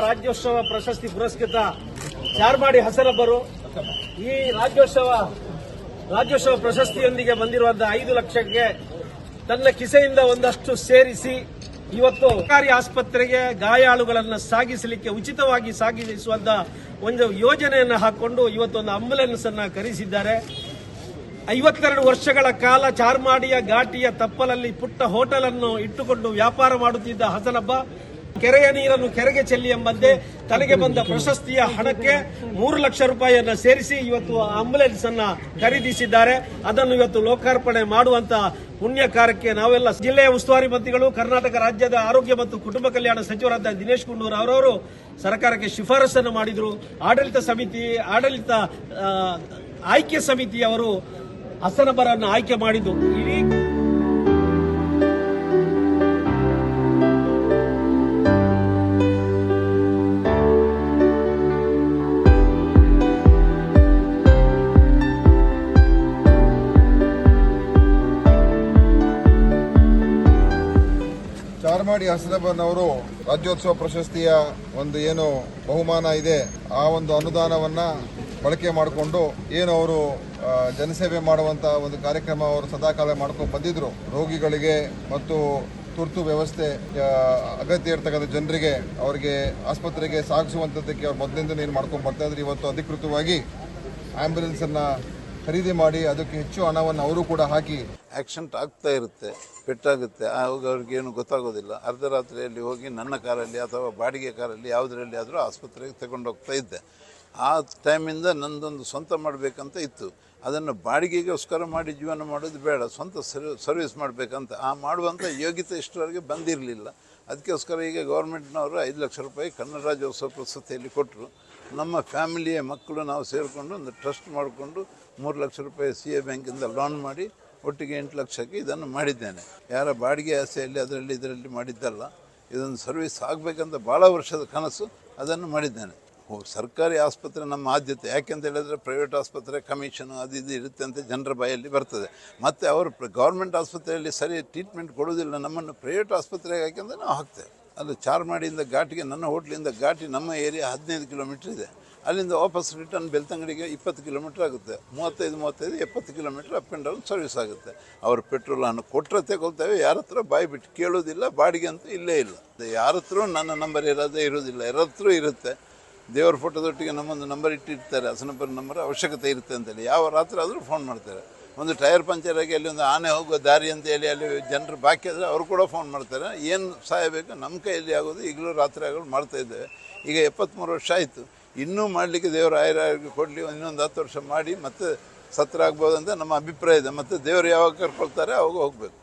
ರಾಜ್ಯೋತ್ಸವ ಪ್ರಶಸ್ತಿ ಪುರಸ್ಕೃತ ಚಾರ್ಮಾಡಿ ಹಸರಬ್ಬರು ಈ ರಾಜ್ಯೋತ್ಸವ ರಾಜ್ಯೋತ್ಸವ ಪ್ರಶಸ್ತಿಯೊಂದಿಗೆ ಬಂದಿರುವಂತಹ ಐದು ಲಕ್ಷಕ್ಕೆ ತನ್ನ ಕಿಸೆಯಿಂದ ಒಂದಷ್ಟು ಸೇರಿಸಿ ಇವತ್ತು ಸರ್ಕಾರಿ ಆಸ್ಪತ್ರೆಗೆ ಗಾಯಾಳುಗಳನ್ನು ಸಾಗಿಸಲಿಕ್ಕೆ ಉಚಿತವಾಗಿ ಸಾಗಿಸುವಂತ ಒಂದು ಯೋಜನೆಯನ್ನು ಹಾಕೊಂಡು ಇವತ್ತೊಂದು ಆಂಬುಲೆನ್ಸ್ ಅನ್ನ ಕರೆಸಿದ್ದಾರೆ. ಐವತ್ತೆರಡು ವರ್ಷಗಳ ಕಾಲ ಚಾರ್ಮಾಡಿಯ ಘಾಟಿಯ ತಪ್ಪಲಲ್ಲಿ ಪುಟ್ಟ ಹೋಟೆಲ್ ಅನ್ನು ಇಟ್ಟುಕೊಂಡು ವ್ಯಾಪಾರ ಮಾಡುತ್ತಿದ್ದ ಹಸನಬ್ಬ ಕೆರೆಯ ನೀರನ್ನು ಕೆರೆಗೆ ಚೆಲ್ಲಿ ಎಂಬಂತೆ ತನಗೆ ಬಂದ ಪ್ರಶಸ್ತಿಯ ಹಣಕ್ಕೆ ಮೂರು ಲಕ್ಷ ರೂಪಾಯಿಯನ್ನು ಸೇರಿಸಿ ಇವತ್ತು ಆಂಬುಲೆನ್ಸ್ ಅನ್ನ ಖರೀದಿಸಿದ್ದಾರೆ. ಅದನ್ನು ಇವತ್ತು ಲೋಕಾರ್ಪಣೆ ಮಾಡುವಂತ ಪುಣ್ಯ ಕಾರ್ಯಕ್ಕೆ ನಾವೆಲ್ಲ ಜಿಲ್ಲೆಯ ಉಸ್ತುವಾರಿ ಮಂತ್ರಿಗಳು, ಕರ್ನಾಟಕ ರಾಜ್ಯದ ಆರೋಗ್ಯ ಮತ್ತು ಕುಟುಂಬ ಕಲ್ಯಾಣ ಸಚಿವರಾದ ದಿನೇಶ್ ಗುಂಡೂರು ಅವರವರು ಸರ್ಕಾರಕ್ಕೆ ಶಿಫಾರಸನ್ನು ಮಾಡಿದ್ರು. ಆಡಳಿತ ಸಮಿತಿ, ಆಡಳಿತ ಆಯ್ಕೆ ಸಮಿತಿ ಅವರು ಹಸನಬರನ್ನು ಆಯ್ಕೆ ಮಾಡಿದ್ದು. ಇಡೀ ಚಾರ್ಮಾಡಿ ಹಸನಬನ್ ಅವರು ರಾಜ್ಯೋತ್ಸವ ಪ್ರಶಸ್ತಿಯ ಒಂದು ಏನು ಬಹುಮಾನ ಇದೆ, ಆ ಒಂದು ಅನುದಾನವನ್ನ ಬಳಕೆ ಮಾಡಿಕೊಂಡು ಏನು ಅವರು ಜನಸೇವೆ ಮಾಡುವಂತ ಒಂದು ಕಾರ್ಯಕ್ರಮ ಅವರು ಸದಾಕಾಲ ಮಾಡ್ಕೊಂಡು ಬಂದಿದ್ರು. ರೋಗಿಗಳಿಗೆ ಮತ್ತು ತುರ್ತು ವ್ಯವಸ್ಥೆ ಅಗತ್ಯ ಇರ್ತಕ್ಕಂಥ ಜನರಿಗೆ, ಅವರಿಗೆ ಆಸ್ಪತ್ರೆಗೆ ಸಾಗಿಸುವಂಥದ್ದಕ್ಕೆ ಅವ್ರು ಮೊದಲಿಂದ ಏನು ಮಾಡ್ಕೊಂಡು ಬರ್ತಾ ಇದ್ರು. ಇವತ್ತು ಅಧಿಕೃತವಾಗಿ ಆಂಬ್ಯುಲೆನ್ಸ್ ಅನ್ನ ಖರೀದಿ ಮಾಡಿ ಅದಕ್ಕೆ ಹೆಚ್ಚು ಹಣವನ್ನು ಅವರು ಕೂಡ ಹಾಕಿ. ಆಕ್ಸಿಡೆಂಟ್ ಆಗ್ತಾ ಇರುತ್ತೆ, ಪೆಟ್ಟಾಗುತ್ತೆ. ಆವಾಗ ಅವ್ರಿಗೇನು ಗೊತ್ತಾಗೋದಿಲ್ಲ. ಅರ್ಧ ರಾತ್ರಿಯಲ್ಲಿ ಹೋಗಿ ನನ್ನ ಕಾರಲ್ಲಿ ಅಥವಾ ಬಾಡಿಗೆ ಕಾರಲ್ಲಿ ಯಾವುದರಲ್ಲಿ ಆದರೂ ಆಸ್ಪತ್ರೆಗೆ ತಗೊಂಡೋಗ್ತಾ ಇದ್ದೆ. ಆ ಟೈಮಿಂದ ನಂದೊಂದು ಸ್ವಂತ ಮಾಡಬೇಕಂತ ಇತ್ತು. ಅದನ್ನು ಬಾಡಿಗೆಗೋಸ್ಕರ ಮಾಡಿ ಜೀವನ ಮಾಡೋದು ಬೇಡ, ಸ್ವಂತ ಸರ್ವ್ ಸರ್ವಿಸ್ ಮಾಡಬೇಕಂತ. ಆ ಮಾಡುವಂಥ ಯೋಗ್ಯತೆ ಇಷ್ಟರವರೆಗೆ ಬಂದಿರಲಿಲ್ಲ. ಅದಕ್ಕೋಸ್ಕರ ಈಗ ಗೌರ್ಮೆಂಟ್ನವರು ಐದು ಲಕ್ಷ ರೂಪಾಯಿ ಕನ್ನಡ ರಾಜ್ಯೋತ್ಸವ ಪ್ರಸ್ತುತಿಯಲ್ಲಿ ಕೊಟ್ಟರು. ನಮ್ಮ ಫ್ಯಾಮಿಲಿಯ ಮಕ್ಕಳು ನಾವು ಸೇರಿಕೊಂಡು ಒಂದು ಟ್ರಸ್ಟ್ ಮಾಡಿಕೊಂಡು ಮೂರು ಲಕ್ಷ ರೂಪಾಯಿ ಸಿ ಎ ಬ್ಯಾಂಕಿಂದ ಲೋನ್ ಮಾಡಿ ಒಟ್ಟಿಗೆ ಎಂಟು ಲಕ್ಷಕ್ಕೆ ಇದನ್ನು ಮಾಡಿದ್ದೇನೆ. ಯಾರ ಬಾಡಿಗೆ ಆಸೆಯಲ್ಲಿ ಅದರಲ್ಲಿ ಇದರಲ್ಲಿ ಮಾಡಿದ್ದಲ್ಲ, ಇದೊಂದು ಸರ್ವಿಸ್ ಆಗಬೇಕಂತ ಭಾಳ ವರ್ಷದ ಕನಸು ಅದನ್ನು ಮಾಡಿದ್ದೇನೆ. ಸರ್ಕಾರಿ ಆಸ್ಪತ್ರೆ ನಮ್ಮ ಆದ್ಯತೆ. ಯಾಕೆಂತ ಹೇಳಿದ್ರೆ ಪ್ರೈವೇಟ್ ಆಸ್ಪತ್ರೆ ಕಮಿಷನ್ ಅದು ಇದು ಇರುತ್ತೆ ಅಂತ ಜನರ ಬಾಯಲ್ಲಿ ಬರ್ತದೆ. ಮತ್ತು ಅವರು ಗೌರ್ಮೆಂಟ್ ಆಸ್ಪತ್ರೆಯಲ್ಲಿ ಸರಿ ಟ್ರೀಟ್ಮೆಂಟ್ ಕೊಡೋದಿಲ್ಲ ನಮ್ಮನ್ನು ಪ್ರೈವೇಟ್ ಆಸ್ಪತ್ರೆಗೆ ಹಾಕಿದ್ರೆ ನಾವು ಹಾಕ್ತೇವೆ. ಅಲ್ಲಿ ಚಾರ್ಮಾಡಿಯಿಂದ ಘಾಟಿಗೆ, ನನ್ನ ಹೋಟ್ಲಿಂದ ಘಾಟಿ ನಮ್ಮ ಏರಿಯಾ ಹದಿನೈದು ಕಿಲೋಮೀಟ್ರ್ ಇದೆ. ಅಲ್ಲಿಂದ ವಾಪಸ್ ರಿಟರ್ನ್ ಬೆಳ್ತಂಗಡಿಗೆ ಇಪ್ಪತ್ತು ಕಿಲೋಮೀಟ್ರ್ ಆಗುತ್ತೆ. ಮೂವತ್ತೈದು ಮೂವತ್ತೈದು, ಎಪ್ಪತ್ತು kilometre up and down service ಆಗುತ್ತೆ. ಅವರು ಪೆಟ್ರೋಲ್ ಅನ್ನು ಕೊಟ್ಟರೆ ತಗೊಳ್ತೇವೆ, ಯಾರ ಹತ್ರ ಬಾಯಿ ಬಿಟ್ಟು ಕೇಳೋದಿಲ್ಲ ಬಾಡಿಗೆ ಅಂತೂ ಇಲ್ಲೇ ಇಲ್ಲ. ಯಾರ ನನ್ನ ನಂಬರ್ ಇರೋದೇ ಇರೋದಿಲ್ಲ ಯಾರ ಹತ್ರ ಇರುತ್ತೆ. ದೇವರ ಫೋಟೋದೊಟ್ಟಿಗೆ ನಮ್ಮೊಂದು ನಂಬರ್ ಇಟ್ಟಿರ್ತಾರೆ ಹಸನಪ್ಪರ ನಂಬರ್, ಅವಶ್ಯಕತೆ ಇರುತ್ತೆ ಅಂತೇಳಿ. ಯಾವ ರಾತ್ರಿ ಆದರೂ ಫೋನ್ ಮಾಡ್ತಾರೆ. ಒಂದು ಟೈರ್ ಪಂಚರ್ ಆಗಿ ಅಲ್ಲಿ ಒಂದು ಆನೆ ಹೋಗೋ ದಾರಿ ಅಂತ ಹೇಳಿ ಅಲ್ಲಿ ಜನರು ಬಾಕಿ ಆದರೆ ಅವರು ಕೂಡ ಫೋನ್ ಮಾಡ್ತಾರೆ. ಏನು ಸಹಾಯ ಬೇಕು? ನಮ್ಮ ಕೈಯಲ್ಲಿ ಆಗೋದು, ಈಗಲೂ ರಾತ್ರಿ ಆಗಲು ಮಾಡ್ತಾ ಇದ್ದೇವೆ. ಈಗ ಎಪ್ಪತ್ತ್ಮೂರು ವರ್ಷ ಆಯಿತು. ಇನ್ನೂ ಮಾಡಲಿಕ್ಕೆ ದೇವರು ಆಯುರಾರೋಗ್ಯ ಕೊಡಲಿ, ಇನ್ನೊಂದು ಹತ್ತು ವರ್ಷ ಮಾಡಿ ಮತ್ತೆ ಸತ್ರ ಆಗ್ಬೋದು ಅಂತ ನಮ್ಮ ಅಭಿಪ್ರಾಯ ಇದೆ. ಮತ್ತು ದೇವರು ಯಾವಾಗ ಕರ್ಕೊಳ್ತಾರೆ, ಅವಾಗ ಹೋಗಬೇಕು.